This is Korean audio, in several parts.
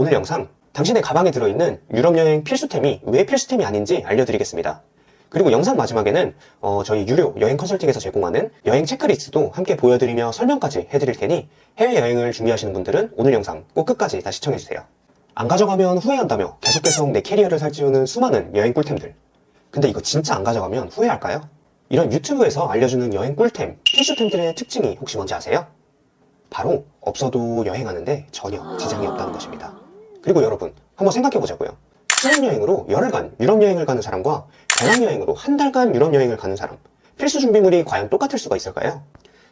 오늘 영상 당신의 가방에 들어있는 유럽 여행 필수템이 왜 필수템이 아닌지 알려드리겠습니다. 그리고 영상 마지막에는 어, 저희 유료 여행 컨설팅에서 제공하는 여행 체크리스트도 함께 보여드리며 설명까지 해드릴 테니 해외여행을 준비하시는 분들은 오늘 영상 꼭 끝까지 다 시청해주세요. 안 가져가면 후회한다며 계속 계속 내 캐리어를 살찌우는 수많은 여행 꿀템들. 근데 이거 진짜 안 가져가면 후회할까요? 이런 유튜브에서 알려주는 여행 꿀템, 필수템들의 특징이 혹시 뭔지 아세요? 바로 없어도 여행하는데 전혀 지장이 없다는 것입니다. 그리고 여러분, 한번 생각해 보자고요. 신혼여행으로 열흘간 유럽 여행을 가는 사람과 배낭여행으로 한 달간 유럽 여행을 가는 사람. 필수 준비물이 과연 똑같을 수가 있을까요?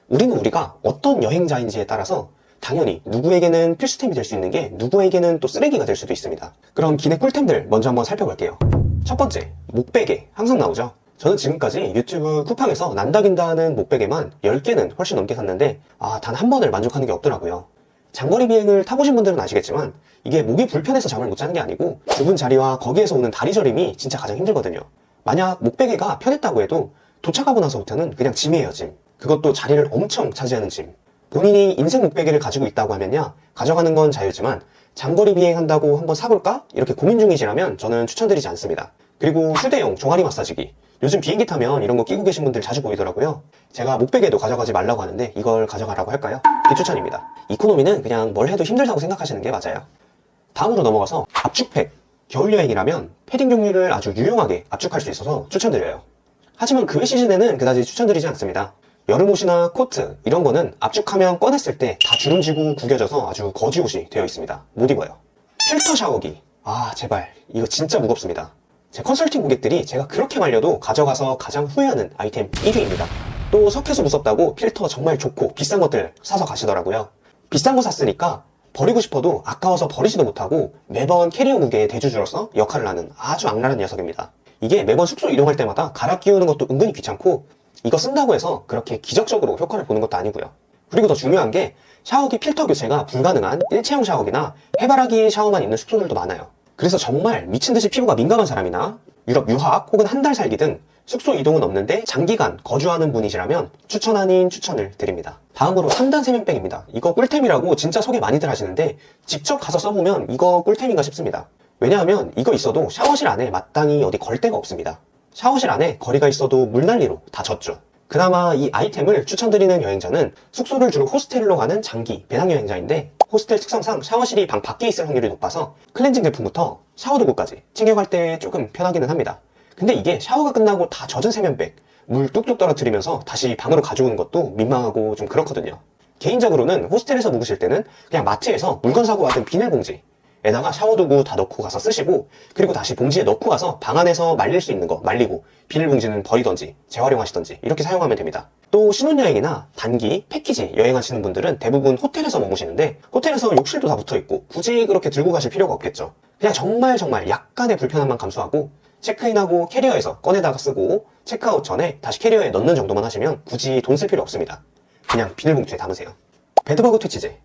우리는 우리가 어떤 여행자인지에 따라서 당연히 누구에게는 필수템이 될 수 있는 게 누구에게는 또 쓰레기가 될 수도 있습니다. 그럼 기내 꿀템들 먼저 한번 살펴볼게요. 첫 번째, 목베개. 항상 나오죠? 저는 지금까지 유튜브 쿠팡에서 난다긴다 하는 목베개만 10개는 훨씬 넘게 샀는데, 아, 단 한 번을 만족하는 게 없더라고요. 장거리 비행을 타보신 분들은 아시겠지만, 이게 목이 불편해서 잠을 못 자는 게 아니고, 좁은 자리와 거기에서 오는 다리 저림이 진짜 가장 힘들거든요. 만약 목베개가 편했다고 해도, 도착하고 나서부터는 그냥 짐이에요, 짐. 그것도 자리를 엄청 차지하는 짐. 본인이 인생 목베개를 가지고 있다고 하면야, 가져가는 건 자유지만, 장거리 비행한다고 한번 사볼까? 이렇게 고민 중이시라면 저는 추천드리지 않습니다. 그리고 휴대용 종아리 마사지기. 요즘 비행기 타면 이런 거 끼고 계신 분들 자주 보이더라고요. 제가 목베개도 가져가지 말라고 하는데 이걸 가져가라고 할까요? 비추천입니다. 이코노미는 그냥 뭘 해도 힘들다고 생각하시는 게 맞아요. 다음으로 넘어가서 압축팩. 겨울 여행이라면 패딩 종류를 아주 유용하게 압축할 수 있어서 추천드려요. 하지만 그 시즌에는 그다지 추천드리지 않습니다. 여름 옷이나 코트 이런 거는 압축하면 꺼냈을 때 다 주름지고 구겨져서 아주 거지 옷이 되어 있습니다. 못 입어요. 필터 샤워기. 아 제발 이거 진짜 무겁습니다. 제 컨설팅 고객들이 제가 그렇게 말려도 가져가서 가장 후회하는 아이템 1위입니다. 또 석회수 무섭다고 필터 정말 좋고 비싼 것들 사서 가시더라고요. 비싼 거 샀으니까 버리고 싶어도 아까워서 버리지도 못하고 매번 캐리어 무게의 대주주로서 역할을 하는 아주 악랄한 녀석입니다. 이게 매번 숙소 이동할 때마다 갈아 끼우는 것도 은근히 귀찮고 이거 쓴다고 해서 그렇게 기적적으로 효과를 보는 것도 아니고요. 그리고 더 중요한 게 샤워기 필터 교체가 불가능한 일체형 샤워기나 해바라기 샤워만 있는 숙소들도 많아요. 그래서 정말 미친 듯이 피부가 민감한 사람이나 유럽 유학 혹은 한 달 살기 등 숙소 이동은 없는데 장기간 거주하는 분이시라면 추천 아닌 추천을 드립니다. 다음으로 3단 세면백입니다. 이거 꿀템이라고 진짜 소개 많이들 하시는데 직접 가서 써보면 이거 꿀템인가 싶습니다. 왜냐하면 이거 있어도 샤워실 안에 마땅히 어디 걸 데가 없습니다. 샤워실 안에 거리가 있어도 물난리로 다 젖죠. 그나마 이 아이템을 추천드리는 여행자는 숙소를 주로 호스텔로 가는 장기 배낭여행자인데 호스텔 특성상 샤워실이 방 밖에 있을 확률이 높아서 클렌징 제품부터 샤워 도구까지 챙겨갈 때 조금 편하기는 합니다. 근데 이게 샤워가 끝나고 다 젖은 세면백, 물 뚝뚝 떨어뜨리면서 다시 방으로 가져오는 것도 민망하고 좀 그렇거든요. 개인적으로는 호스텔에서 묵으실 때는 그냥 마트에서 물건 사고 왔던 비닐봉지 에다가 샤워도구 다 넣고 가서 쓰시고 그리고 다시 봉지에 넣고 가서 방 안에서 말릴 수 있는 거 말리고 비닐봉지는 버리던지 재활용하시던지 이렇게 사용하면 됩니다. 또 신혼여행이나 단기 패키지 여행하시는 분들은 대부분 호텔에서 머무시는데 호텔에서 욕실도 다 붙어 있고 굳이 그렇게 들고 가실 필요가 없겠죠. 그냥 정말 정말 약간의 불편함만 감수하고 체크인하고 캐리어에서 꺼내다가 쓰고 체크아웃 전에 다시 캐리어에 넣는 정도만 하시면 굳이 돈 쓸 필요 없습니다. 그냥 비닐봉투에 담으세요. 베드버그 퇴치제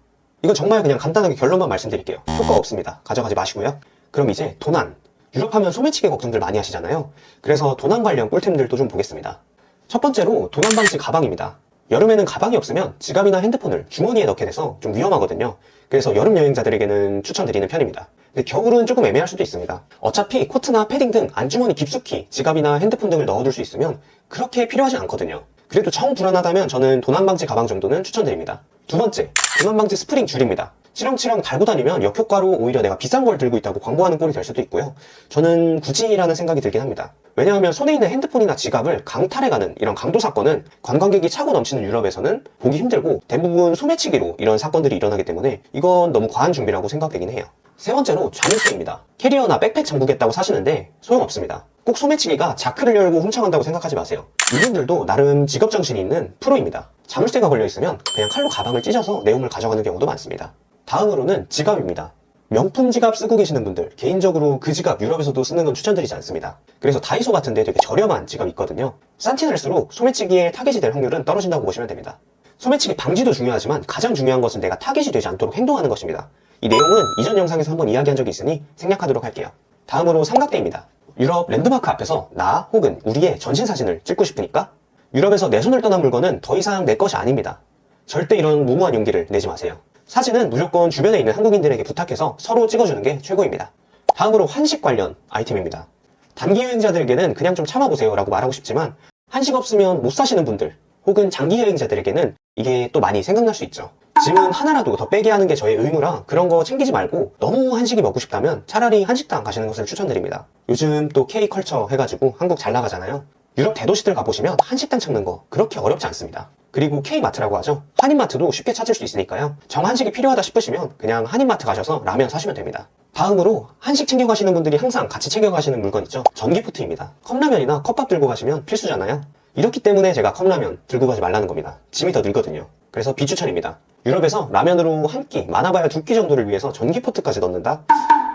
이건 정말 그냥 간단하게 결론만 말씀드릴게요. 효과 없습니다. 가져가지 마시고요. 그럼 이제 도난. 유럽 하면 소매치기 걱정들 많이 하시잖아요. 그래서 도난 관련 꿀템들도 좀 보겠습니다. 첫 번째로 도난 방지 가방입니다. 여름에는 가방이 없으면 지갑이나 핸드폰을 주머니에 넣게 돼서 좀 위험하거든요. 그래서 여름 여행자들에게는 추천드리는 편입니다. 근데 겨울은 조금 애매할 수도 있습니다. 어차피 코트나 패딩 등 안주머니 깊숙이 지갑이나 핸드폰 등을 넣어둘 수 있으면 그렇게 필요하지 않거든요. 그래도 정 불안하다면 저는 도난 방지 가방 정도는 추천드립니다. 두 번째, 도난 방지 스프링 줄입니다. 치렁치렁 달고 다니면 역효과로 오히려 내가 비싼 걸 들고 있다고 광고하는 꼴이 될 수도 있고요. 저는 굳이라는 생각이 들긴 합니다. 왜냐하면 손에 있는 핸드폰이나 지갑을 강탈해가는 이런 강도 사건은 관광객이 차고 넘치는 유럽에서는 보기 힘들고 대부분 소매치기로 이런 사건들이 일어나기 때문에 이건 너무 과한 준비라고 생각되긴 해요. 세 번째로 자물쇠입니다. 캐리어나 백팩 잠그겠다고 사시는데 소용없습니다. 꼭 소매치기가 자크를 열고 훔쳐간다고 생각하지 마세요. 이분들도 나름 직업 정신이 있는 프로입니다. 자물쇠가 걸려있으면 그냥 칼로 가방을 찢어서 내용을 가져가는 경우도 많습니다. 다음으로는 지갑입니다. 명품 지갑 쓰고 계시는 분들 개인적으로 그 지갑 유럽에서도 쓰는 건 추천드리지 않습니다. 그래서 다이소 같은데 되게 저렴한 지갑 있거든요. 싼 티 날수록 소매치기에 타겟이 될 확률은 떨어진다고 보시면 됩니다. 소매치기 방지도 중요하지만 가장 중요한 것은 내가 타겟이 되지 않도록 행동하는 것입니다. 이 내용은 이전 영상에서 한번 이야기한 적이 있으니 생략하도록 할게요. 다음으로 삼각대입니다. 유럽 랜드마크 앞에서 나 혹은 우리의 전신 사진을 찍고 싶으니까 유럽에서 내 손을 떠난 물건은 더 이상 내 것이 아닙니다. 절대 이런 무모한 용기를 내지 마세요. 사진은 무조건 주변에 있는 한국인들에게 부탁해서 서로 찍어주는 게 최고입니다. 다음으로 한식 관련 아이템입니다. 단기 여행자들에게는 그냥 좀 참아보세요 라고 말하고 싶지만 한식 없으면 못 사시는 분들 혹은 장기 여행자들에게는 이게 또 많이 생각날 수 있죠. 짐은 하나라도 더 빼게 하는 게 저의 의무라 그런 거 챙기지 말고 너무 한식이 먹고 싶다면 차라리 한식당 가시는 것을 추천드립니다. 요즘 또 K컬처 해가지고 한국 잘 나가잖아요. 유럽 대도시들 가보시면 한식당 찾는 거 그렇게 어렵지 않습니다. 그리고 K마트라고 하죠. 한인마트도 쉽게 찾을 수 있으니까요. 정한식이 필요하다 싶으시면 그냥 한인마트 가셔서 라면 사시면 됩니다. 다음으로 한식 챙겨가시는 분들이 항상 같이 챙겨가시는 물건 있죠. 전기포트입니다. 컵라면이나 컵밥 들고 가시면 필수잖아요. 이렇기 때문에 제가 컵라면 들고 가지 말라는 겁니다. 짐이 더 늘거든요. 그래서 비추천입니다. 유럽에서 라면으로 한 끼, 많아봐야 두 끼 정도를 위해서 전기포트까지 넣는다?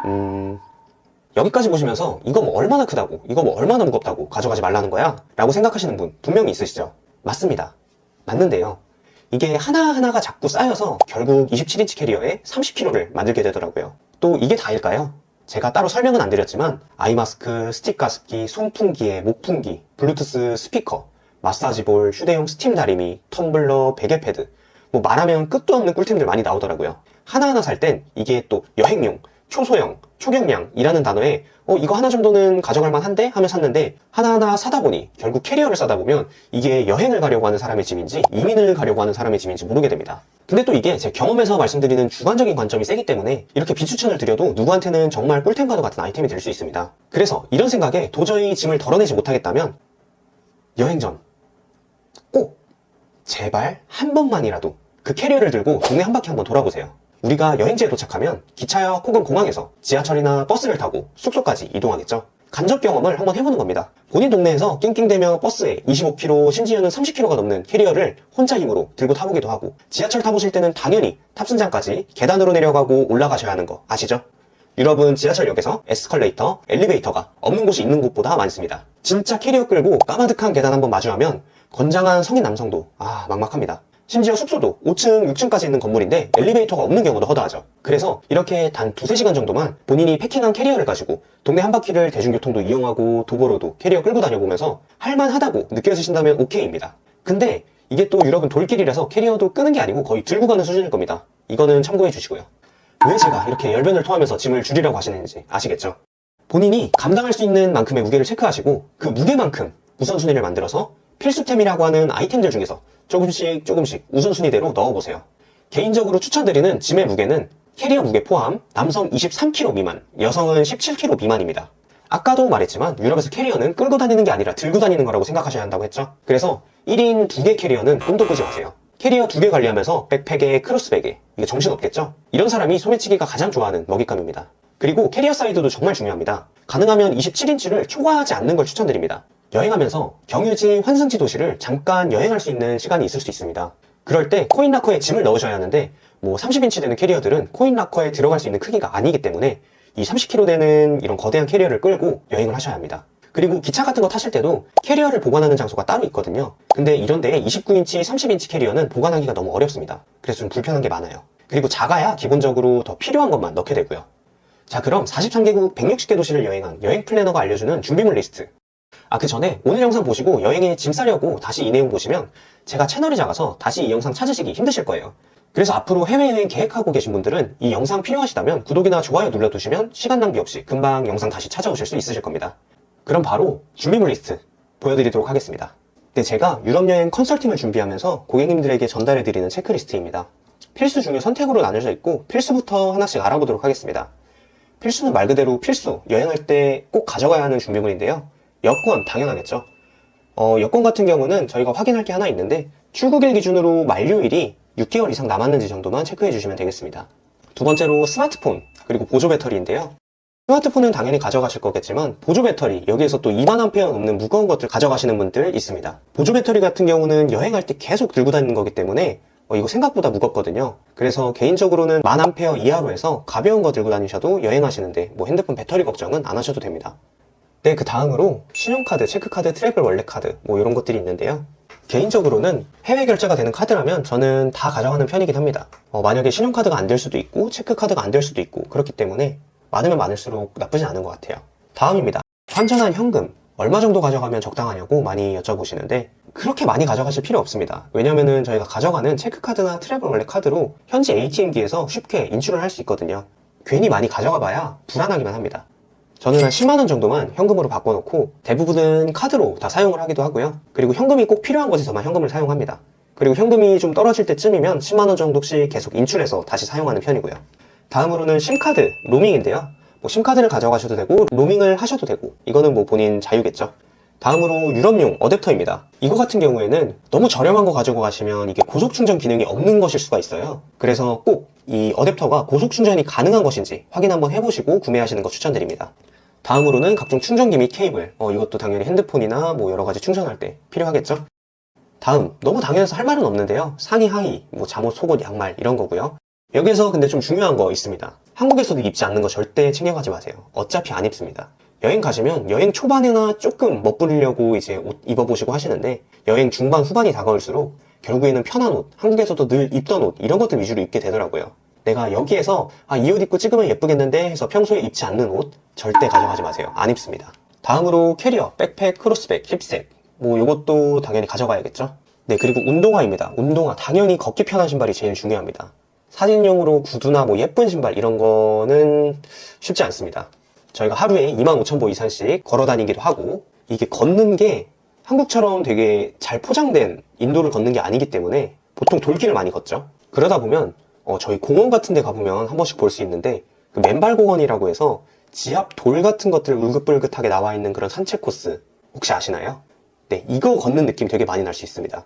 음... 여기까지 보시면서 이거 뭐 얼마나 크다고, 이거 뭐 얼마나 무겁다고 가져가지 말라는 거야? 라고 생각하시는 분 분명히 있으시죠? 맞습니다. 맞는데요. 이게 하나하나가 자꾸 쌓여서 결국 27인치 캐리어에 30kg를 만들게 되더라고요. 또 이게 다일까요? 제가 따로 설명은 안 드렸지만 아이마스크, 스틱 가습기, 송풍기에 목풍기, 블루투스 스피커, 마사지볼, 휴대용 스팀 다리미, 텀블러, 베개 패드 뭐 말하면 끝도 없는 꿀템들 많이 나오더라고요. 하나하나 살 땐 이게 또 여행용, 초소형, 초경량이라는 단어에 어 이거 하나 정도는 가져갈 만한데 하며 샀는데 하나하나 사다 보니 결국 캐리어를 싸다 보면 이게 여행을 가려고 하는 사람의 짐인지 이민을 가려고 하는 사람의 짐인지 모르게 됩니다. 근데 또 이게 제 경험에서 말씀드리는 주관적인 관점이 세기 때문에 이렇게 비추천을 드려도 누구한테는 정말 꿀템과도 같은 아이템이 될 수 있습니다. 그래서 이런 생각에 도저히 짐을 덜어내지 못하겠다면 여행 전 꼭 제발 한 번만이라도 그 캐리어를 들고 동네 한 바퀴 한번 돌아보세요. 우리가 여행지에 도착하면 기차역 혹은 공항에서 지하철이나 버스를 타고 숙소까지 이동하겠죠. 간접 경험을 한번 해보는 겁니다. 본인 동네에서 낑낑대며 버스에 25kg, 심지어는 30kg가 넘는 캐리어를 혼자 힘으로 들고 타보기도 하고 지하철 타보실 때는 당연히 탑승장까지 계단으로 내려가고 올라가셔야 하는 거 아시죠? 유럽은 지하철역에서 에스컬레이터, 엘리베이터가 없는 곳이 있는 곳보다 많습니다. 진짜 캐리어 끌고 까마득한 계단 한번 마주하면 건장한 성인 남성도 아 막막합니다. 심지어 숙소도 5층, 6층까지 있는 건물인데 엘리베이터가 없는 경우도 허다하죠. 그래서 이렇게 단 두세 시간 정도만 본인이 패킹한 캐리어를 가지고 동네 한 바퀴를 대중교통도 이용하고 도보로도 캐리어 끌고 다녀보면서 할만하다고 느껴지신다면 오케이입니다. 근데 이게 또 유럽은 돌길이라서 캐리어도 끄는 게 아니고 거의 들고 가는 수준일 겁니다. 이거는 참고해 주시고요. 왜 제가 이렇게 열변을 토하면서 짐을 줄이라고 하시는지 아시겠죠? 본인이 감당할 수 있는 만큼의 무게를 체크하시고 그 무게만큼 우선순위를 만들어서 필수템이라고 하는 아이템들 중에서 조금씩 조금씩 우선순위대로 넣어보세요. 개인적으로 추천드리는 짐의 무게는 캐리어 무게 포함 남성 23kg 미만, 여성은 17kg 미만입니다. 아까도 말했지만 유럽에서 캐리어는 끌고 다니는 게 아니라 들고 다니는 거라고 생각하셔야 한다고 했죠. 그래서 1인 2개 캐리어는 꿈도 꾸지 마세요. 캐리어 2개 관리하면서 백팩에 크로스백에 이게 정신없겠죠? 이런 사람이 소매치기가 가장 좋아하는 먹잇감입니다. 그리고 캐리어 사이즈도 정말 중요합니다. 가능하면 27인치를 초과하지 않는 걸 추천드립니다. 여행하면서 경유지, 환승지 도시를 잠깐 여행할 수 있는 시간이 있을 수 있습니다. 그럴 때 코인 락커에 짐을 넣으셔야 하는데 뭐 30인치 되는 캐리어들은 코인 락커에 들어갈 수 있는 크기가 아니기 때문에 이 30kg 되는 이런 거대한 캐리어를 끌고 여행을 하셔야 합니다. 그리고 기차 같은 거 타실 때도 캐리어를 보관하는 장소가 따로 있거든요. 근데 이런 데에 29인치, 30인치 캐리어는 보관하기가 너무 어렵습니다. 그래서 좀 불편한 게 많아요. 그리고 작아야 기본적으로 더 필요한 것만 넣게 되고요. 자, 그럼 43개국 160개 도시를 여행한 여행 플래너가 알려주는 준비물 리스트. 아, 그 전에 오늘 영상 보시고 여행에 짐 싸려고 다시 이 내용 보시면 제가 채널이 작아서 다시 이 영상 찾으시기 힘드실 거예요. 그래서 앞으로 해외여행 계획하고 계신 분들은 이 영상 필요하시다면 구독이나 좋아요 눌러두시면 시간 낭비 없이 금방 영상 다시 찾아오실 수 있으실 겁니다. 그럼 바로 준비물 리스트 보여드리도록 하겠습니다. 네, 제가 유럽 여행 컨설팅을 준비하면서 고객님들에게 전달해드리는 체크리스트입니다. 필수 중에 선택으로 나눠져 있고 필수부터 하나씩 알아보도록 하겠습니다. 필수는 말 그대로 필수, 여행할 때 꼭 가져가야 하는 준비물인데요. 여권 당연하겠죠. 어, 여권 같은 경우는 저희가 확인할 게 하나 있는데 출국일 기준으로 만료일이 6개월 이상 남았는지 정도만 체크해 주시면 되겠습니다. 두 번째로 스마트폰 그리고 보조 배터리인데요. 스마트폰은 당연히 가져가실 거겠지만 보조 배터리 여기에서 또 2만 암페어 넘는 무거운 것들 가져가시는 분들 있습니다. 보조 배터리 같은 경우는 여행할 때 계속 들고 다니는 거기 때문에 어, 이거 생각보다 무겁거든요. 그래서 개인적으로는 만 암페어 이하로 해서 가벼운 거 들고 다니셔도 여행하시는데 뭐 핸드폰 배터리 걱정은 안 하셔도 됩니다. 네, 그 다음으로 신용카드, 체크카드, 트래블 월렛카드 뭐 이런 것들이 있는데요. 개인적으로는 해외 결제가 되는 카드라면 저는 다 가져가는 편이긴 합니다. 어, 만약에 신용카드가 안 될 수도 있고 체크카드가 안 될 수도 있고 그렇기 때문에 많으면 많을수록 나쁘진 않은 것 같아요. 다음입니다. 환전한 현금. 얼마 정도 가져가면 적당하냐고 많이 여쭤보시는데 그렇게 많이 가져가실 필요 없습니다. 왜냐면은 저희가 가져가는 체크카드나 트래블 원래 카드로 현지 ATM기에서 쉽게 인출을 할 수 있거든요. 괜히 많이 가져가 봐야 불안하기만 합니다. 저는 한 10만 원 정도만 현금으로 바꿔놓고 대부분은 카드로 다 사용을 하기도 하고요. 그리고 현금이 꼭 필요한 곳에서만 현금을 사용합니다. 그리고 현금이 좀 떨어질 때쯤이면 10만 원 정도씩 계속 인출해서 다시 사용하는 편이고요. 다음으로는 심카드, 로밍인데요. 뭐 심카드를 가져가셔도 되고 로밍을 하셔도 되고 이거는 뭐 본인 자유겠죠. 다음으로 유럽용 어댑터입니다. 이거 같은 경우에는 너무 저렴한 거 가지고 가시면 이게 고속 충전 기능이 없는 것일 수가 있어요. 그래서 꼭 이 어댑터가 고속 충전이 가능한 것인지 확인 한번 해보시고 구매하시는 거 추천드립니다. 다음으로는 각종 충전기 및 케이블. 어, 이것도 당연히 핸드폰이나 뭐 여러 가지 충전할 때 필요하겠죠. 다음 너무 당연해서 할 말은 없는데요. 상의, 하의, 뭐 잠옷, 속옷, 양말 이런 거고요. 여기서 근데 좀 중요한 거 있습니다. 한국에서도 입지 않는 거 절대 챙겨가지 마세요. 어차피 안 입습니다. 여행 가시면 여행 초반에나 조금 멋부리려고 이제 옷 입어보시고 하시는데 여행 중반 후반이 다가올수록 결국에는 편한 옷, 한국에서도 늘 입던 옷 이런 것들 위주로 입게 되더라고요. 내가 여기에서 아 이 옷 입고 찍으면 예쁘겠는데 해서 평소에 입지 않는 옷 절대 가져가지 마세요. 안 입습니다. 다음으로 캐리어, 백팩, 크로스백, 힙색 뭐 이것도 당연히 가져가야겠죠. 네 그리고 운동화입니다. 운동화 당연히 걷기 편한 신발이 제일 중요합니다. 사진용으로 구두나 뭐 예쁜 신발 이런 거는 쉽지 않습니다. 저희가 하루에 25,000보 이상씩 걸어 다니기도 하고 이게 걷는 게 한국처럼 되게 잘 포장된 인도를 걷는 게 아니기 때문에 보통 돌길을 많이 걷죠. 그러다 보면 어, 저희 공원 같은 데 가보면 한 번씩 볼 수 있는데 그 맨발 공원이라고 해서 지압 돌 같은 것들 울긋불긋하게 나와 있는 그런 산책 코스 혹시 아시나요? 네, 이거 걷는 느낌 되게 많이 날 수 있습니다.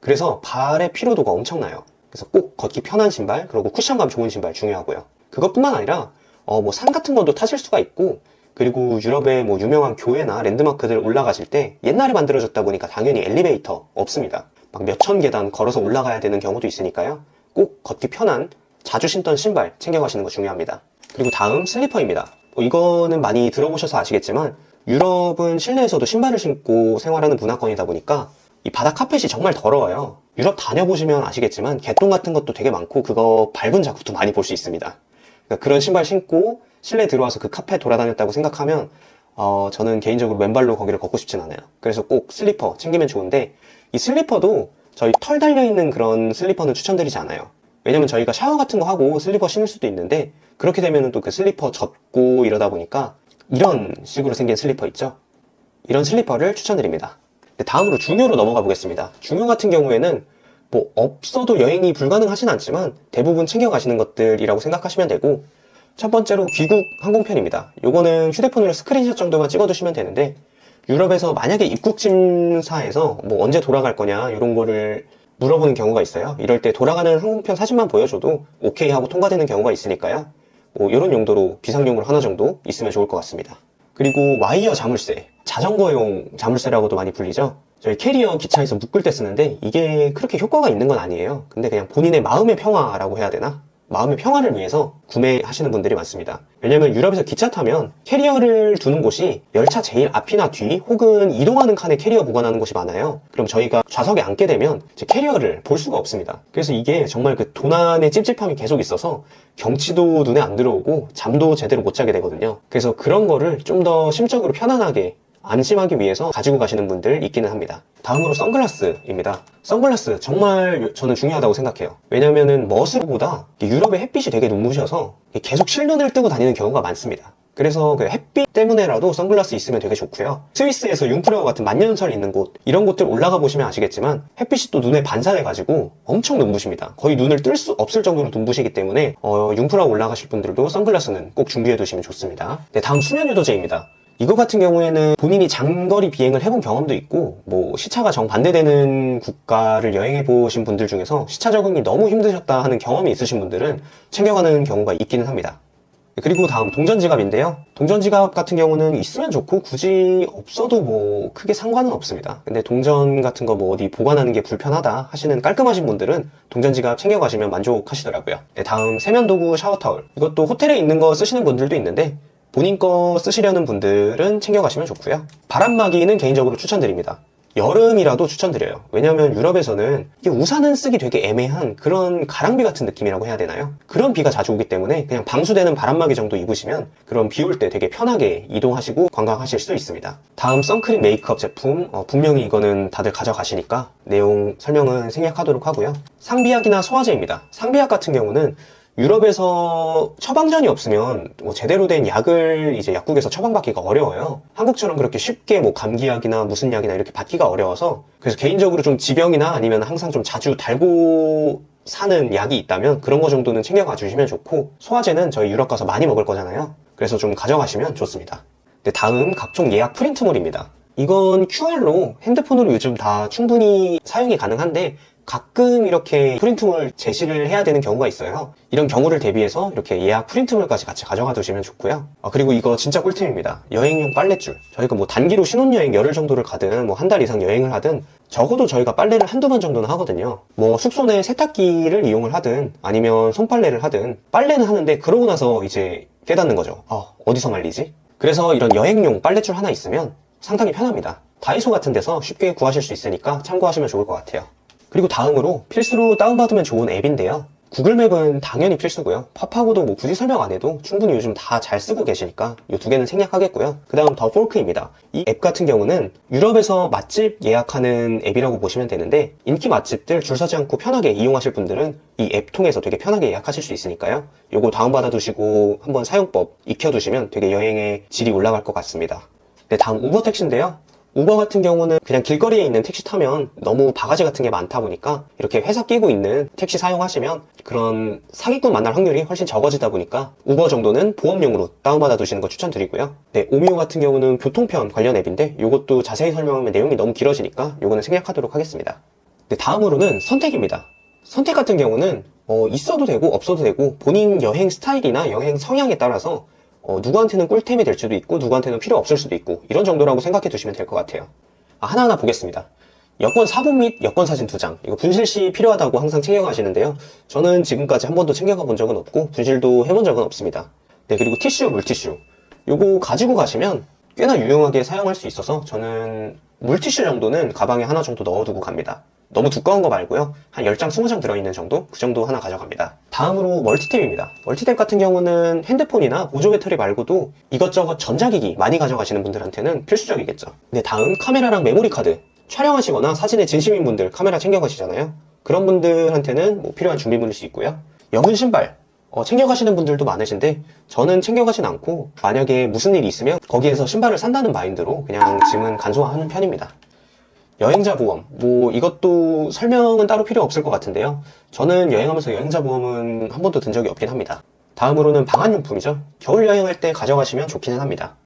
그래서 발의 피로도가 엄청나요. 그래서 꼭 걷기 편한 신발, 그리고 쿠션감 좋은 신발 중요하고요. 그것뿐만 아니라 어, 뭐 산 같은 것도 타실 수가 있고, 그리고 유럽의 뭐 유명한 교회나 랜드마크들 올라가실 때 옛날에 만들어졌다 보니까 당연히 엘리베이터 없습니다. 막 몇천 계단 걸어서 올라가야 되는 경우도 있으니까요. 꼭 걷기 편한 자주 신던 신발 챙겨가시는 거 중요합니다. 그리고 다음 슬리퍼입니다. 뭐 이거는 많이 들어보셔서 아시겠지만 유럽은 실내에서도 신발을 신고 생활하는 문화권이다 보니까 이 바닥 카펫이 정말 더러워요. 유럽 다녀보시면 아시겠지만 개똥 같은 것도 되게 많고 그거 밟은 자국도 많이 볼 수 있습니다. 그러니까 그런 신발 신고 실내 들어와서 그 카페 돌아다녔다고 생각하면 어, 저는 개인적으로 맨발로 거기를 걷고 싶진 않아요. 그래서 꼭 슬리퍼 챙기면 좋은데 이 슬리퍼도 저희 털 달려있는 그런 슬리퍼는 추천드리지 않아요. 왜냐면 저희가 샤워 같은 거 하고 슬리퍼 신을 수도 있는데 그렇게 되면 또 그 슬리퍼 젖고 이러다 보니까 이런 식으로 생긴 슬리퍼 있죠? 이런 슬리퍼를 추천드립니다. 네, 다음으로 중요로 넘어가 보겠습니다. 중요 같은 경우에는 뭐 없어도 여행이 불가능하진 않지만 대부분 챙겨가시는 것들이라고 생각하시면 되고 첫 번째로 귀국 항공편입니다. 요거는 휴대폰으로 스크린샷 정도만 찍어두시면 되는데 유럽에서 만약에 입국 심사에서 뭐 언제 돌아갈 거냐 이런 거를 물어보는 경우가 있어요. 이럴 때 돌아가는 항공편 사진만 보여줘도 오케이 하고 통과되는 경우가 있으니까요. 뭐 이런 용도로 비상용으로 하나 정도 있으면 좋을 것 같습니다. 그리고 와이어 자물쇠, 자전거용 자물쇠라고도 많이 불리죠. 저희 캐리어 기차에서 묶을 때 쓰는데 이게 그렇게 효과가 있는 건 아니에요. 근데 그냥 본인의 마음의 평화라고 해야 되나? 마음의 평화를 위해서 구매하시는 분들이 많습니다. 왜냐면 유럽에서 기차 타면 캐리어를 두는 곳이 열차 제일 앞이나 뒤 혹은 이동하는 칸에 캐리어 보관하는 곳이 많아요. 그럼 저희가 좌석에 앉게 되면 캐리어를 볼 수가 없습니다. 그래서 이게 정말 그 도난의 찝찝함이 계속 있어서 경치도 눈에 안 들어오고 잠도 제대로 못 자게 되거든요. 그래서 그런 거를 좀 더 심적으로 편안하게 안심하기 위해서 가지고 가시는 분들 있기는 합니다. 다음으로 선글라스입니다. 선글라스 정말 저는 중요하다고 생각해요. 왜냐면은 멋으로보다 유럽의 햇빛이 되게 눈부셔서 계속 실눈을 뜨고 다니는 경우가 많습니다. 그래서 그 햇빛 때문에라도 선글라스 있으면 되게 좋고요. 스위스에서 융프라우 같은 만년설 있는 곳 이런 곳들 올라가 보시면 아시겠지만 햇빛이 또 눈에 반사돼가지고 엄청 눈부십니다. 거의 눈을 뜰 수 없을 정도로 눈부시기 때문에 어, 융프라우 올라가실 분들도 선글라스는 꼭 준비해 두시면 좋습니다. 네, 다음 수면 유도제입니다. 이거 같은 경우에는 본인이 장거리 비행을 해본 경험도 있고 뭐 시차가 정반대되는 국가를 여행해 보신 분들 중에서 시차 적응이 너무 힘드셨다 하는 경험이 있으신 분들은 챙겨가는 경우가 있기는 합니다. 그리고 다음 동전 지갑인데요. 동전 지갑 같은 경우는 있으면 좋고 굳이 없어도 뭐 크게 상관은 없습니다. 근데 동전 같은 거 뭐 어디 보관하는 게 불편하다 하시는 깔끔하신 분들은 동전 지갑 챙겨가시면 만족하시더라고요. 네, 다음 세면도구 샤워타올. 이것도 호텔에 있는 거 쓰시는 분들도 있는데 본인 거 쓰시려는 분들은 챙겨가시면 좋고요. 바람막이는 개인적으로 추천드립니다. 여름이라도 추천드려요. 왜냐하면 유럽에서는 우산은 쓰기 되게 애매한 그런 가랑비 같은 느낌이라고 해야 되나요? 그런 비가 자주 오기 때문에 그냥 방수되는 바람막이 정도 입으시면 그런 비 올 때 되게 편하게 이동하시고 관광하실 수 있습니다. 다음 선크림 메이크업 제품 어, 분명히 이거는 다들 가져가시니까 내용 설명은 생략하도록 하고요. 상비약이나 소화제입니다. 상비약 같은 경우는 유럽에서 처방전이 없으면 뭐 제대로 된 약을 이제 약국에서 처방받기가 어려워요. 한국처럼 그렇게 쉽게 뭐 감기약이나 무슨 약이나 이렇게 받기가 어려워서 그래서 개인적으로 좀 지병이나 아니면 항상 좀 자주 달고 사는 약이 있다면 그런 거 정도는 챙겨가 주시면 좋고 소화제는 저희 유럽 가서 많이 먹을 거잖아요. 그래서 좀 가져가시면 좋습니다. 네, 다음 각종 예약 프린트물입니다. 이건 QR로 핸드폰으로 요즘 다 충분히 사용이 가능한데 가끔 이렇게 프린트물 제시를 해야 되는 경우가 있어요. 이런 경우를 대비해서 이렇게 예약 프린트물까지 같이 가져가 두시면 좋고요. 아, 그리고 이거 진짜 꿀템입니다. 여행용 빨랫줄. 저희가 뭐 단기로 신혼여행 열흘 정도를 가든 뭐 한 달 이상 여행을 하든 적어도 저희가 빨래를 한두 번 정도는 하거든요. 뭐 숙소 내 세탁기를 이용을 하든 아니면 손빨래를 하든 빨래는 하는데 그러고 나서 이제 깨닫는 거죠. 아, 어디서 말리지? 그래서 이런 여행용 빨랫줄 하나 있으면 상당히 편합니다. 다이소 같은 데서 쉽게 구하실 수 있으니까 참고하시면 좋을 것 같아요. 그리고 다음으로 필수로 다운받으면 좋은 앱인데요. 구글맵은 당연히 필수고요. 팝하고도 뭐 굳이 설명 안 해도 충분히 요즘 다 잘 쓰고 계시니까 이 두 개는 생략하겠고요. 그 다음 더 폴크입니다. 이 앱 같은 경우는 유럽에서 맛집 예약하는 앱이라고 보시면 되는데 인기 맛집들 줄 서지 않고 편하게 이용하실 분들은 이 앱 통해서 되게 편하게 예약하실 수 있으니까요. 요거 다운받아 두시고 한번 사용법 익혀두시면 되게 여행의 질이 올라갈 것 같습니다. 네, 다음 우버 택시인데요. 우버 같은 경우는 그냥 길거리에 있는 택시 타면 너무 바가지 같은 게 많다 보니까 이렇게 회사 끼고 있는 택시 사용하시면 그런 사기꾼 만날 확률이 훨씬 적어지다 보니까 우버 정도는 보험용으로 다운받아 두시는 거 추천드리고요. 네, 오미오 같은 경우는 교통편 관련 앱인데 이것도 자세히 설명하면 내용이 너무 길어지니까 이거는 생략하도록 하겠습니다. 네, 다음으로는 선택입니다. 선택 같은 경우는 어, 있어도 되고 없어도 되고 본인 여행 스타일이나 여행 성향에 따라서 어, 누구한테는 꿀템이 될 수도 있고 누구한테는 필요 없을 수도 있고 이런 정도라고 생각해 두시면 될 것 같아요. 아, 하나하나 보겠습니다. 여권 사본 및 여권 사진 두 장. 이거 분실 시 필요하다고 항상 챙겨가시는데요. 저는 지금까지 한 번도 챙겨가 본 적은 없고 분실도 해본 적은 없습니다. 네, 그리고 티슈, 물티슈. 요거 가지고 가시면 꽤나 유용하게 사용할 수 있어서 저는 물티슈 정도는 가방에 하나 정도 넣어두고 갑니다. 너무 두꺼운 거 말고요. 한 10장, 20장 들어있는 정도? 그 정도 하나 가져갑니다. 다음으로 멀티탭입니다. 멀티탭 같은 경우는 핸드폰이나 보조 배터리 말고도 이것저것 전자기기 많이 가져가시는 분들한테는 필수적이겠죠. 네, 다음 카메라랑 메모리 카드. 촬영하시거나 사진에 진심인 분들 카메라 챙겨가시잖아요. 그런 분들한테는 뭐 필요한 준비물일 수 있고요. 여분 신발. 어, 챙겨가시는 분들도 많으신데 저는 챙겨가진 않고 만약에 무슨 일이 있으면 거기에서 신발을 산다는 마인드로 그냥 짐은 간소화하는 편입니다. 여행자 보험. 뭐 이것도 설명은 따로 필요 없을 것 같은데요. 저는 여행하면서 여행자 보험은 한 번도 든 적이 없긴 합니다. 다음으로는 방한용품이죠. 겨울 여행할 때 가져가시면 좋기는 합니다.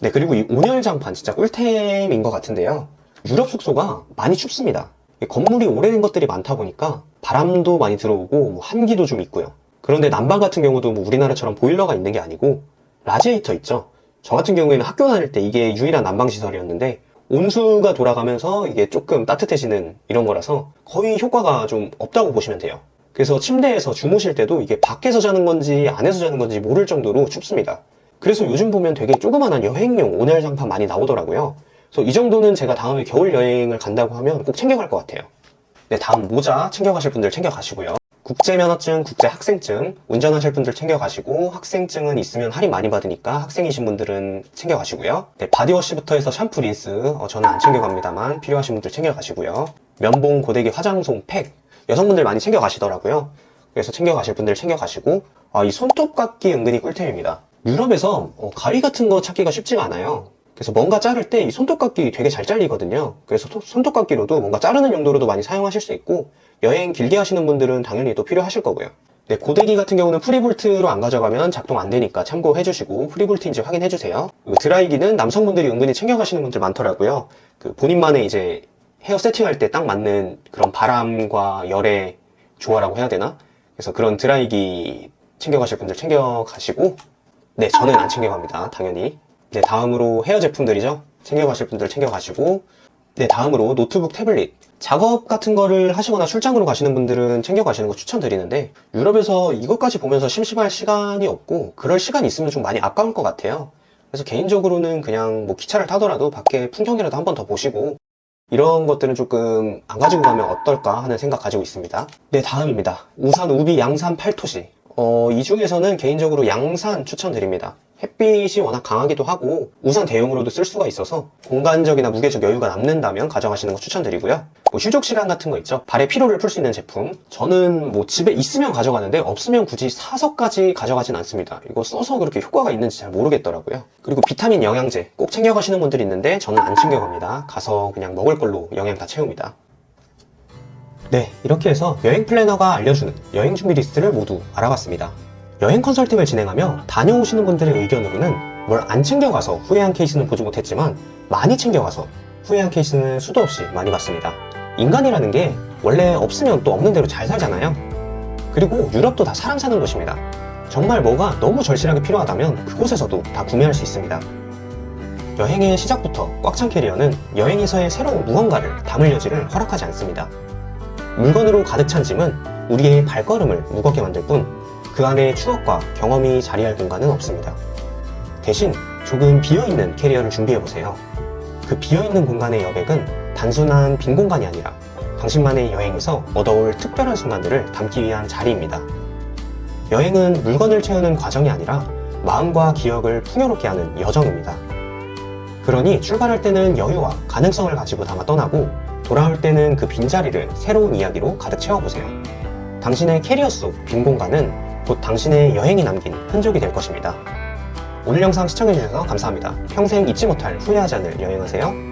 네, 그리고 이 온열장판 진짜 꿀템인 것 같은데요. 유럽 숙소가 많이 춥습니다. 건물이 오래된 것들이 많다 보니까 바람도 많이 들어오고 뭐 한기도 좀 있고요. 그런데 난방 같은 경우도 뭐 우리나라처럼 보일러가 있는 게 아니고 라지에이터 있죠. 저 같은 경우에는 학교 다닐 때 이게 유일한 난방 시설이었는데 온수가 돌아가면서 이게 조금 따뜻해지는 이런 거라서 거의 효과가 좀 없다고 보시면 돼요. 그래서 침대에서 주무실 때도 이게 밖에서 자는 건지 안에서 자는 건지 모를 정도로 춥습니다. 그래서 요즘 보면 되게 조그만한 여행용 온열 장판 많이 나오더라고요. 그래서 이 정도는 제가 다음에 겨울 여행을 간다고 하면 꼭 챙겨갈 것 같아요. 네, 다음 모자 챙겨가실 분들 챙겨가시고요. 국제면허증, 국제학생증, 운전하실 분들 챙겨가시고 학생증은 있으면 할인 많이 받으니까 학생이신 분들은 챙겨가시고요. 네, 바디워시부터 해서 샴푸, 린스 어, 저는 안 챙겨갑니다만 필요하신 분들 챙겨가시고요. 면봉, 고데기, 화장솜, 팩 여성분들 많이 챙겨가시더라고요. 그래서 챙겨가실 분들 챙겨가시고 아, 이 손톱깎이 은근히 꿀템입니다. 유럽에서 어, 가위 같은 거 찾기가 쉽지가 않아요. 그래서 뭔가 자를 때 이 손톱깎이 되게 잘 잘리거든요. 그래서 토- 손톱깎이로도 뭔가 자르는 용도로도 많이 사용하실 수 있고 여행 길게 하시는 분들은 당연히 또 필요하실 거고요. 네, 고데기 같은 경우는 프리볼트로 안 가져가면 작동 안 되니까 참고해 주시고 프리볼트인지 확인해 주세요. 드라이기는 남성분들이 은근히 챙겨가시는 분들 많더라고요. 그 본인만의 이제 헤어 세팅할 때 딱 맞는 그런 바람과 열의 조화라고 해야 되나? 그래서 그런 드라이기 챙겨가실 분들 챙겨가시고 네, 저는 안 챙겨갑니다. 당연히. 네, 다음으로 헤어 제품들이죠. 챙겨가실 분들 챙겨가시고 네, 다음으로 노트북, 태블릿. 작업 같은 거를 하시거나 출장으로 가시는 분들은 챙겨가시는 거 추천드리는데, 유럽에서 이것까지 보면서 심심할 시간이 없고, 그럴 시간이 있으면 좀 많이 아까울 것 같아요. 그래서 개인적으로는 그냥 뭐 기차를 타더라도 밖에 풍경이라도 한 번 더 보시고, 이런 것들은 조금 안 가지고 가면 어떨까 하는 생각 가지고 있습니다. 네, 다음입니다. 우산, 우비, 양산, 팔토시. 어, 이 중에서는 개인적으로 양산 추천드립니다. 햇빛이 워낙 강하기도 하고 우산 대용으로도 쓸 수가 있어서 공간적이나 무게적 여유가 남는다면 가져가시는 거 추천드리고요. 뭐 휴족 시간 같은 거 있죠. 발의 피로를 풀 수 있는 제품. 저는 뭐 집에 있으면 가져가는데 없으면 굳이 사서까지 가져가진 않습니다. 이거 써서 그렇게 효과가 있는지 잘 모르겠더라고요. 그리고 비타민 영양제 꼭 챙겨가시는 분들이 있는데 저는 안 챙겨갑니다. 가서 그냥 먹을 걸로 영양 다 채웁니다. 네, 이렇게 해서 여행 플래너가 알려주는 여행 준비 리스트를 모두 알아봤습니다. 여행 컨설팅을 진행하며 다녀오시는 분들의 의견으로는 뭘 안 챙겨가서 후회한 케이스는 보지 못했지만 많이 챙겨가서 후회한 케이스는 수도 없이 많이 봤습니다. 인간이라는 게 원래 없으면 또 없는 대로 잘 살잖아요. 그리고 유럽도 다 사람 사는 곳입니다. 정말 뭐가 너무 절실하게 필요하다면 그곳에서도 다 구매할 수 있습니다. 여행의 시작부터 꽉 찬 캐리어는 여행에서의 새로운 무언가를 담을 여지를 허락하지 않습니다. 물건으로 가득 찬 짐은 우리의 발걸음을 무겁게 만들 뿐 그 안에 추억과 경험이 자리할 공간은 없습니다. 대신 조금 비어있는 캐리어를 준비해보세요. 그 비어있는 공간의 여백은 단순한 빈 공간이 아니라 당신만의 여행에서 얻어올 특별한 순간들을 담기 위한 자리입니다. 여행은 물건을 채우는 과정이 아니라 마음과 기억을 풍요롭게 하는 여정입니다. 그러니 출발할 때는 여유와 가능성을 가지고 담아 떠나고 돌아올 때는 그 빈자리를 새로운 이야기로 가득 채워보세요. 당신의 캐리어 속 빈 공간은 곧 당신의 여행이 남긴 흔적이 될 것입니다. 오늘 영상 시청해주셔서 감사합니다. 평생 잊지 못할 후회하지 않을 여행하세요.